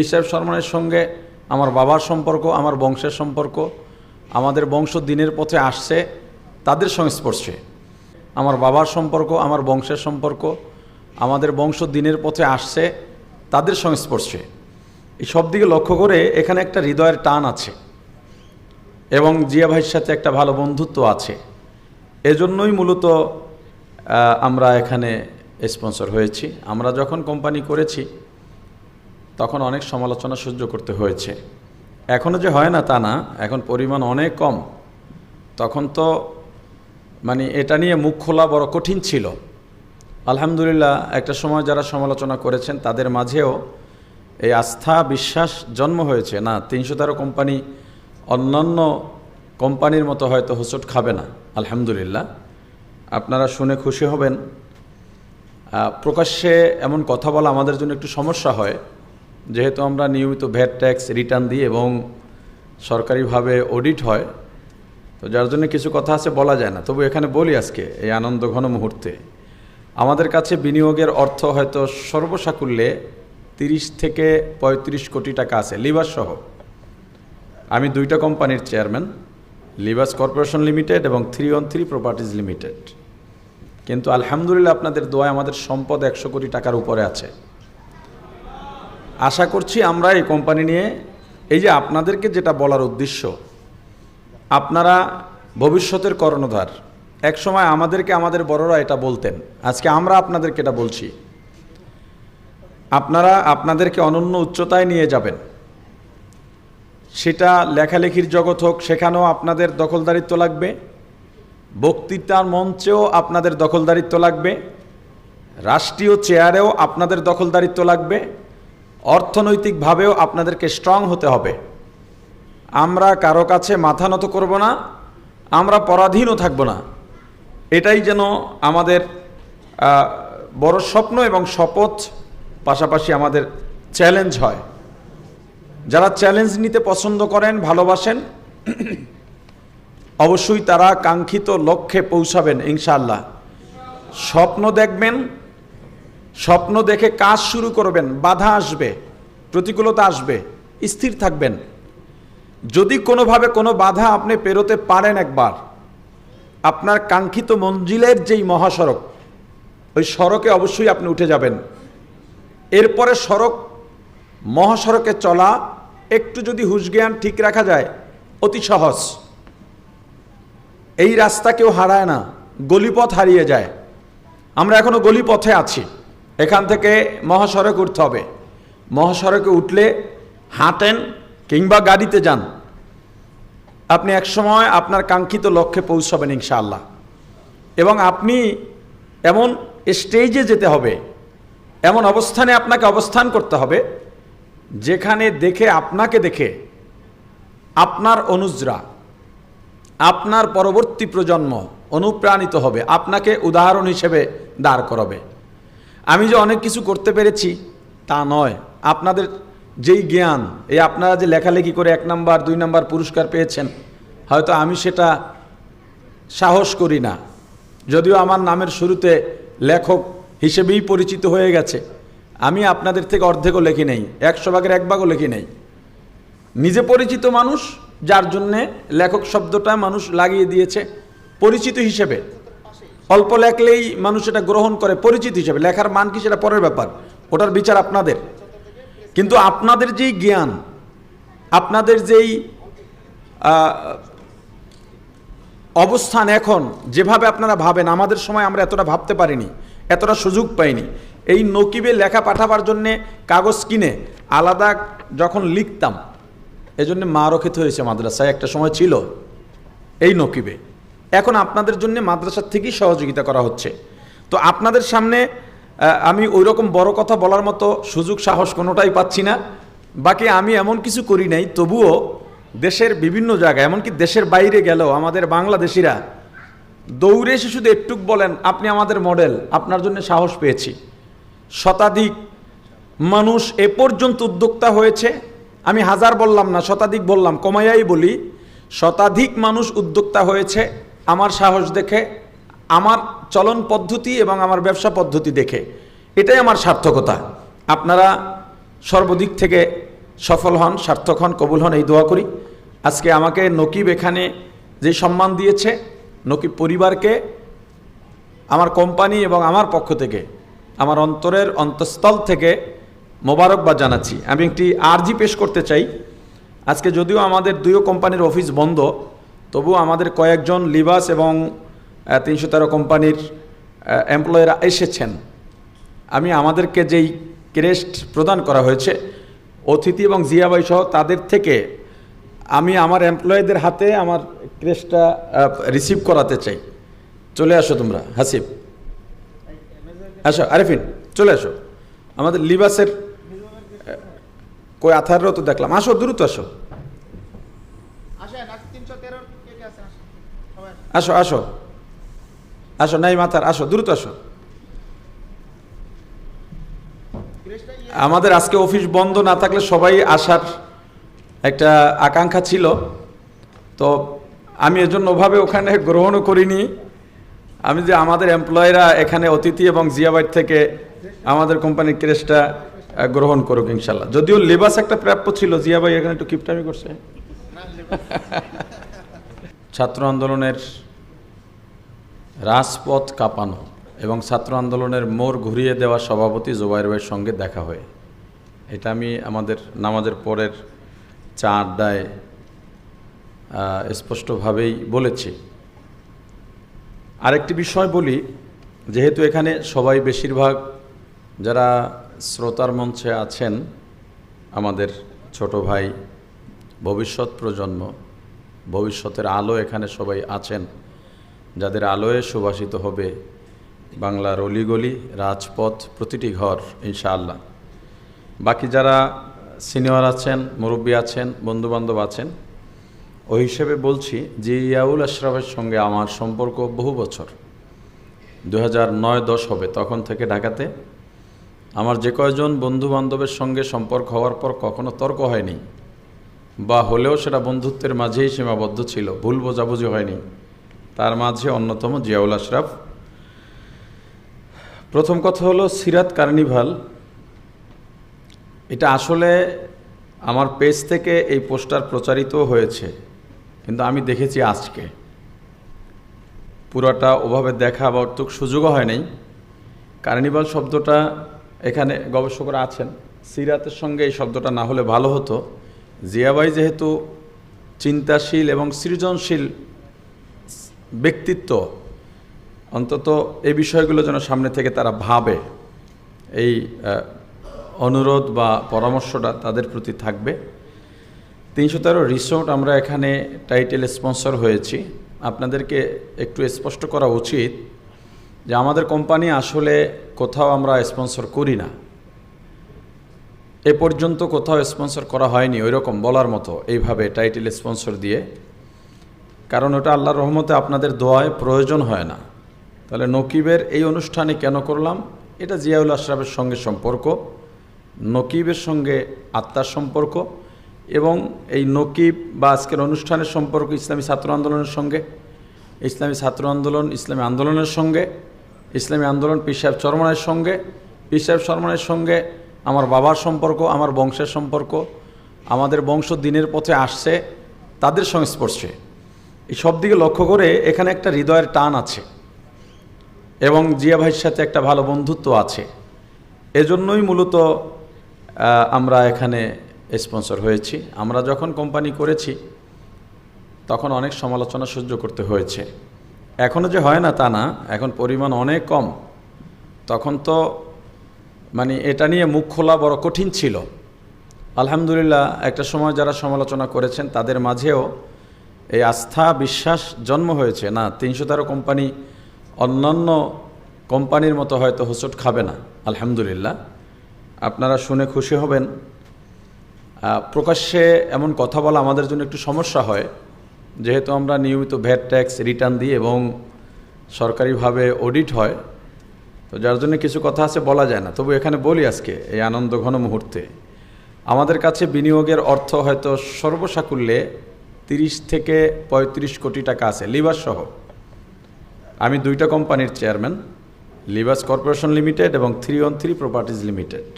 পীর সাহেব সরমানের সঙ্গে আমার বাবার সম্পর্ক, আমার বংশের সম্পর্ক, আমাদের বংশ দিনের পথে আসছে, তাদের সংস্পর্শে। আমার বাবার সম্পর্ক, আমার বংশের সম্পর্ক, আমাদের বংশ দিনের পথে আসছে, তাদের সংস্পর্শে। এই সব দিকে লক্ষ্য করে এখানে একটা হৃদয়ের টান আছে এবং জিয়া ভাইয়ের সাথে একটা ভালো বন্ধুত্ব আছে। এজন্যই মূলত আমরা এখানে স্পন্সর হয়েছি। আমরা যখন কোম্পানি করেছি তখন অনেক সমালোচনা সহ্য করতে হয়েছে। এখনও যে হয় না তা না, এখন পরিমাণ অনেক কম। তখন তো মানে এটা নিয়ে মুখ খোলা বড় কঠিন ছিল। আলহামদুলিল্লাহ, একটা সময় যারা সমালোচনা করেছেন, তাদের মাঝেও এই আস্থা, বিশ্বাস জন্ম হয়েছে। না, তিনশো তেরো কোম্পানি অন্যান্য কোম্পানির মতো হয়তো হোঁচট খাবে না, আলহামদুলিল্লাহ। আপনারা শুনে খুশি হবেন। প্রকাশ্যে এমন কথা বলা আমাদের জন্য একটু সমস্যা হয়। যেহেতু আমরা নিয়মিত ভ্যাট ট্যাক্স রিটার্ন দিই এবং সরকারিভাবে অডিট হয়, তো যার জন্য কিছু কথা আছে বলা যায় না। তবু এখানে বলি আজকে এই আনন্দ ঘন মুহূর্তে। আমাদের কাছে বিনিয়োগের অর্থ হয়তো সর্বসাকুল্যে তিরিশ থেকে পঁয়ত্রিশ কোটি টাকা আছে লিভার সহ। আমি দুইটা কোম্পানির চেয়ারম্যান লিভাস কর্পোরেশন লিমিটেড এবং three on three properties limited. কিন্তু আলহামদুলিল্লাহ আপনাদের দোয়ায় আমাদের সম্পদ একশো কোটি টাকার উপরে আছে। আশা করছি আমরা এই কোম্পানি নিয়ে, এই যে আপনাদেরকে যেটা বলার উদ্দেশ্য, আপনারা ভবিষ্যতের কর্ণধার। একসময় আমাদেরকে আমাদের বড়রা এটা বলতেন। আজকে আমরা আপনাদেরকে এটা বলছি। আপনারা আপনাদেরকে অনন্য উচ্চতায় নিয়ে যাবেন। সেটা লেখালেখির জগৎ হোক, সেখানেও আপনাদের দখলদারিত্ব লাগবে। বক্তৃতার মঞ্চেও আপনাদের দখলদারিত্ব লাগবে। রাষ্ট্রীয় চেয়ারেও আপনাদের দখলদারিত্ব লাগবে। অর্থনৈতিকভাবেও আপনাদেরকে স্ট্রং হতে হবে। আমরা কারও কাছে মাথা নত করব না, আমরা পরাধীনও থাকব না। এটাই যেন আমাদের বড় স্বপ্ন এবং শপথ, পাশাপাশি আমাদের চ্যালেঞ্জ হয়। যারা চ্যালেঞ্জ নিতে পছন্দ করেন, ভালোবাসেন, অবশ্যই তারা কাঙ্ক্ষিত লক্ষ্যে পৌঁছাবেন, ইনশাআল্লাহ। স্বপ্ন দেখবেন স্বপ্ন দেখে কাজ শুরু করবেন, বাধা আসবে, প্রতিকূলতা আসবে, স্থির থাকবেন। যদি কোনোভাবে কোনো বাধা আপনি পেরোতে পারেন একবার, আপনার কাঙ্ক্ষিত মঞ্জিলের যেই মহাসড়ক, ওই সড়কে অবশ্যই আপনি উঠে যাবেন। এরপরে সড়ক, মহাসড়কে চলা, একটু যদি হুঁশজ্ঞান ঠিক রাখা যায়, অতি সহজ। এই রাস্তা কেউ হারায় না, গলিপথ হারিয়ে যায়। আমরা এখনও গলিপথে আছি। এখান থেকে মহাসড়ক উঠতে হবে। মহাসড়কে উঠলে হাঁটেন কিংবা গাড়িতে যান। আপনি একসময় আপনার কাঙ্ক্ষিত লক্ষ্যে পৌঁছাবেন ইনশাআল্লাহ। এবং আপনি এমন স্টেজে যেতে হবে, এমন অবস্থানে আপনাকে অবস্থান করতে হবে, যেখানে দেখে আপনাকে দেখে আপনার অনুজরা, আপনার পরবর্তী প্রজন্ম অনুপ্রাণিত হবে, আপনাকে উদাহরণ হিসেবে দাঁড় করাবে। আমি যে অনেক কিছু করতে পেরেছি, তা নয়। আপনাদের যেই জ্ঞান, এই আপনারা যে লেখালেখি করে এক নাম্বার, দুই নাম্বার পুরস্কার পেয়েছেন, হয়তো আমি সেটা সাহস করি না। যদিও আমার নামের শুরুতে লেখক হিসেবেই পরিচিত হয়ে গেছে, আমি আপনাদের থেকে অর্ধেকও লেখি নেই, একশো ভাগের এক ভাগও লেখি নেই। নিজে পরিচিত মানুষ, যার জন্যে লেখক শব্দটা মানুষ লাগিয়ে দিয়েছে, পরিচিত হিসেবে। অল্প লেখলেই মানুষ এটা গ্রহণ করে, পরিচিত হিসেবে। লেখার মান কি সেটা পরের ব্যাপার। ওটার বিচার আপনাদের। কিন্তু আপনাদের যেই জ্ঞান, আপনাদের যেই অবস্থান এখন, যেভাবে আপনারা ভাবেন, আমাদের সময় আমরা এতটা ভাবতে পারিনি, এতটা সুযোগ পাইনি। এই নকিবে লেখা পাঠাবার জন্যে কাগজ কিনে আলাদা যখন লিখতাম, এজন্য মারও খেতে হয়েছে মাদ্রাসায়, একটা সময় ছিল এই নকিবে। এখন আপনাদের জন্য মাদ্রাসার থেকেই সহযোগিতা করা হচ্ছে। তো আপনাদের সামনে আমি ওই রকম বড় কথা বলার মতো সুযোগ সাহস কোনোটাই পাচ্ছি না। বাকি আমি এমন কিছু করি নাই, তবুও দেশের বিভিন্ন জায়গায়, এমনকি দেশের বাইরে গেলেও আমাদের বাংলাদেশিরা দৌড়ে এসে শুধু একটুক বলেন, আপনি আমাদের মডেল আপনার জন্য সাহস পেয়েছি। শতাধিক মানুষ এ পর্যন্ত উদ্যোক্তা হয়েছে। আমি হাজার বললাম না, শতাধিক বললাম, কমাইয়াই বলি, শতাধিক মানুষ উদ্যোক্তা হয়েছে। আমার সাহস দেখে, আমার চলন পদ্ধতি এবং আমার ব্যবসা পদ্ধতি দেখে, এটাই আমার সার্থকতা। আপনারা সর্বদিক থেকে সফল হন, সার্থক হন, কবুল হন, এই দোয়া করি। আজকে আমাকে নকিব এখানে যে সম্মান দিয়েছে, নকিব পরিবারকে, আমার কোম্পানি এবং আমার পক্ষ থেকে, আমার অন্তরের অন্তঃস্থল থেকে মোবারকবাদ জানাচ্ছি। আমি একটি আরজি পেশ করতে চাই। আজকে যদিও আমাদের দুইও কোম্পানির অফিস বন্ধ তবু আমাদের কয়েকজন লিবাস এবং তিনশো তেরো কোম্পানির এমপ্লয়িরা এসেছেন। আমি আমাদেরকে যেই ক্রেস্ট প্রদান করা হয়েছে, অতিথি এবং জিয়াবাই সহ তাদের থেকে আমি আমার এমপ্লয়ীদের হাতে আমার ক্রেস্টটা রিসিভ করাতে চাই। চলে আসো তোমরা, হাসিব। আসো, আরেফিন, চলে আসো। আমাদের লিবাসের কই আথারও তো দেখলাম। আসো, দ্রুত আসো আসেন আজ তিনশো তেরোর কে কে আছেন আসেন সবাই আসেন। আসো আসো। আসো, নাই মাথার, আসো, দ্রুত আসো। আমাদের আজকে অফিস বন্ধ না থাকলে সবাই আসার একটা আকাঙ্ক্ষা ছিল। তো আমি এজন্য ওভাবে ওখানে গ্রহণও করিনি। আমি যে আমাদের এমপ্লয়িরা এখানে অতিথি এবং জিয়াবাইট থেকে আমাদের কোম্পানির ক্রেসটা গ্রহণ করুক ইনশাল্লাহ। যদিও লেবাস একটা প্রাপ্য ছিল জিয়াবাই এখানে একটু কিপটামি করছে। ছাত্র আন্দোলনের রাজপথ কাঁপানো এবং ছাত্র আন্দোলনের মোড় ঘুরিয়ে দেওয়া সভাপতি জোবাইর ভাইয়ের সঙ্গে দেখা হয়। এটা আমি আমাদের নামাজের পরের চা আড্ডায় স্পষ্টভাবেই বলেছি। আরেকটি বিষয় বলি, যেহেতু এখানে সবাই বেশিরভাগ যারা শ্রোতার মঞ্চে আছেন, আমাদের ছোট ভাই ভবিষ্যৎ প্রজন্ম ভবিষ্যতের আলো এখানে সবাই আছেন। যাদের আলোয় সুবাসিত হবে বাংলার অলিগলি, রাজপথ, প্রতিটি ঘর, ইনশাআল্লাহ। বাকি যারা সিনিয়র আছেন, মুরব্বী আছেন, বন্ধুবান্ধব আছেন, ওই হিসেবে বলছি যে ইয়াউল আশরাফের সঙ্গে আমার সম্পর্ক বহু বছর। দু হাজার নয় দশ হবে, তখন থেকে ঢাকাতে আমার যে কয়জন বন্ধু বান্ধবের সঙ্গে সম্পর্ক হওয়ার পর কখনো তর্ক হয়নি। বা হলেও সেটা বন্ধুত্বের মাঝেই সীমাবদ্ধ ছিল, ভুল বোঝাবুঝি হয়নি। তার মাঝে অন্যতম জিয়াউল আশরাফ। প্রথম কথা হলো সিরাত কার্নিভাল। এটা আসলে আমার পেজ থেকে এই পোস্টার প্রচারিত হয়েছে, কিন্তু আমি দেখেছি আজকে। পুরোটা ওভাবে দেখা বা অর্থক সুযোগও হয় নাই কার্নিভাল শব্দটা এখানে গবেষকরা আছেন। সিরাতের সঙ্গে এই শব্দটা না হলে ভালো হতো। জিয়াবাই যেহেতু চিন্তাশীল এবং সৃজনশীল ব্যক্তিত্ব, অন্তত এই বিষয়গুলো যেন সামনে থেকে তারা ভাবে, এই অনুরোধ বা পরামর্শটা তাদের প্রতি থাকবে। তিনশো তেরো রিসোর্ট আমরা এখানে টাইটেল স্পন্সর হয়েছি। আপনাদেরকে একটু স্পষ্ট করা উচিত যে আমাদের কোম্পানি আসলে কোথাও আমরা স্পন্সর করি না। এ পর্যন্ত কোথাও স্পন্সর করা হয়নি ওই রকম বলার মতো, এইভাবে টাইটেল স্পন্সর দিয়ে। কারণ ওটা আল্লাহর রহমতে আপনাদের দোয়ায় প্রয়োজন হয় না। তাহলে নকিবের এই অনুষ্ঠানে কেন করলাম? এটা জিয়াউল আশরাফের সঙ্গে সম্পর্ক, নকিবের সঙ্গে আত্মার সম্পর্ক এবং এই নকিব বা আজকের অনুষ্ঠানের সম্পর্ক ইসলামী ছাত্র আন্দোলনের সঙ্গে, ইসলামী ছাত্র আন্দোলন, ইসলামী আন্দোলনের সঙ্গে, ইসলামী আন্দোলন পীর সাহেব চরমনের সঙ্গে পীর সাহেব চরমনের সঙ্গে আমার বাবার সম্পর্ক, আমার বংশের সম্পর্ক, আমাদের বংশ দিনের পথে আসছে, তাদের সংস্পর্শে। এই সব দিকে লক্ষ্য করে এখানে একটা হৃদয়ের টান আছে এবং জিয়া ভাইয়ের সাথে একটা ভালো বন্ধুত্ব আছে। এজন্যই মূলত আমরা এখানে স্পন্সর হয়েছি। আমরা যখন কোম্পানি করেছি, তখন অনেক সমালোচনা সহ্য করতে হয়েছে। এখনও যে হয় না তা না, এখন পরিমাণ অনেক কম। তখন তো মানে এটা নিয়ে মুখ খোলা বড় কঠিন ছিল। আলহামদুলিল্লাহ, একটা সময় যারা সমালোচনা করেছেন, তাদের মাঝেও এই আস্থা, বিশ্বাস জন্ম হয়েছে। না, তিনশো তেরো কোম্পানি অন্যান্য কোম্পানির মতো হয়তো হোঁচট খাবে না, আলহামদুলিল্লাহ। আপনারা শুনে খুশি হবেন। প্রকাশ্যে এমন কথা বলা আমাদের জন্য একটু সমস্যা হয়। যেহেতু আমরা নিয়মিত ভ্যাট ট্যাক্স রিটার্ন দিই এবং সরকারিভাবে অডিট হয় তো যার জন্য কিছু কথা আছে বলা যায় না। তবু এখানে বলি আজকে এই আনন্দ ঘন মুহূর্তে। আমাদের কাছে বিনিয়োগের অর্থ হয়তো সর্বসাকুল্যে তিরিশ থেকে পঁয়ত্রিশ কোটি টাকা আছে লিবাসসহ সহ। আমি দুইটা কোম্পানির চেয়ারম্যান, লিবাস কর্পোরেশন লিমিটেড এবং three on three properties limited.